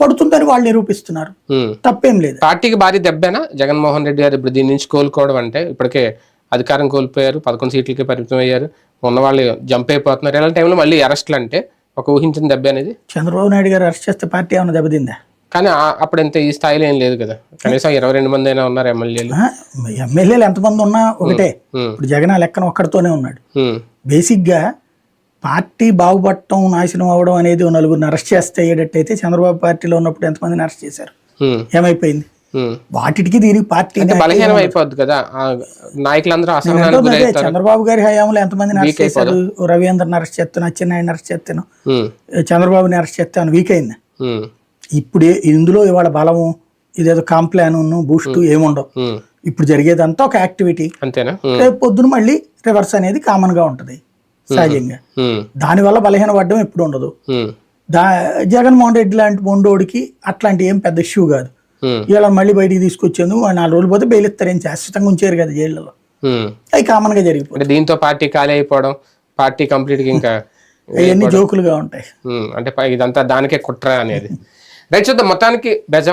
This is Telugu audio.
పడుతుందని వాళ్ళు నిరూపిస్తున్నారు. తప్పేం లేదు. పార్టీకి భారీ దెబ్బేనా? జగన్మోహన్ రెడ్డి గారు ఇప్పుడు దీని నుంచి కోలుకోవడం అంటే ఇప్పటికే అధికారం కోల్పోయారు పదకొండు సీట్లకి పరిమితం అయ్యారు. ఉన్న వాళ్ళు జంప్ అయిపోతున్నారు. ఇలాంటి టైంలో మళ్ళీ అరెస్ట్లు అంటే ఒక ఊహించిన దెబ్బ అనేది? చంద్రబాబు నాయుడు గారు అరెస్ట్ చేస్తే పార్టీ ఏమైనా దెబ్బతిందా? కానీ అప్పుడు ఇంత ఈ స్థాయిలో ఏం లేదు కదా. కనీసం ఇరవై రెండు మంది అయినా ఉన్నారు ఎమ్మెల్యేలు. ఎమ్మెల్యేలు ఎంతమంది ఉన్నా ఒకటే. ఇప్పుడు జగన్ లెక్కన ఒక్కడితోనే ఉన్నాడు. బేసిక్గా పార్టీ బాగుపడటం నాశనం అవ్వడం అనేది నలుగురిని అరెస్ట్ చేస్తే అయ్యేటట్టయితే చంద్రబాబు పార్టీలో ఉన్నప్పుడు ఎంతమందిని అరెస్ట్ చేశారు. ఏమైపోయింది. వాటికి దీనికి పార్టీ బలహీనం అయిపోద్ది కదా. నాయకులందరూ చంద్రబాబు గారి హయాంలో ఎంతమందిని అరెస్ట్ చేశారు? రవీంద్రని అరెస్ట్ చేస్తాను అచ్చెన్నాయుడిని అరెస్ట్ చేస్తాను. చంద్రబాబుని అరెస్ట్ చేస్తాను వీక్ అయింది. ఇప్పుడు ఇందులో ఇవాళ బలము ఇదేదో కాంప్లాన్ బూస్ట్ ఏముండవు. ఇప్పుడు జరిగేదంతా ఒక యాక్టివిటీ. అంతేనా. రేపు పొద్దున మళ్ళీ రివర్స్ అనేది కామన్గా ఉంటది. సహజంగా. దానివల్ల బలహీన పడడం ఎప్పుడు ఉండదు. దా జగన్మోహన్ రెడ్డి లాంటి మొండోడికి అట్లాంటి ఏం పెద్ద ఇష్యూ కాదు. ఇలా మళ్ళీ బయటికి తీసుకొచ్చేందుకు నాలుగు రోజులు పోతే బెయిల్ ఇస్తారేం. శాశ్వతంగా ఉంచారు కదా జైళ్ళలో. అవి కామన్గా జరిగిపోతాయి అంటే దీంతో పార్టీ ఖాళీ అయిపోవడం పార్టీ కంప్లీట్గా ఇంకా అవన్నీ జోకులుగా ఉంటాయి. అంటే ఇదంతా దానికే కుట్ర అనేది. రైట్ చూద్దాం. మొత్తానికి బెజ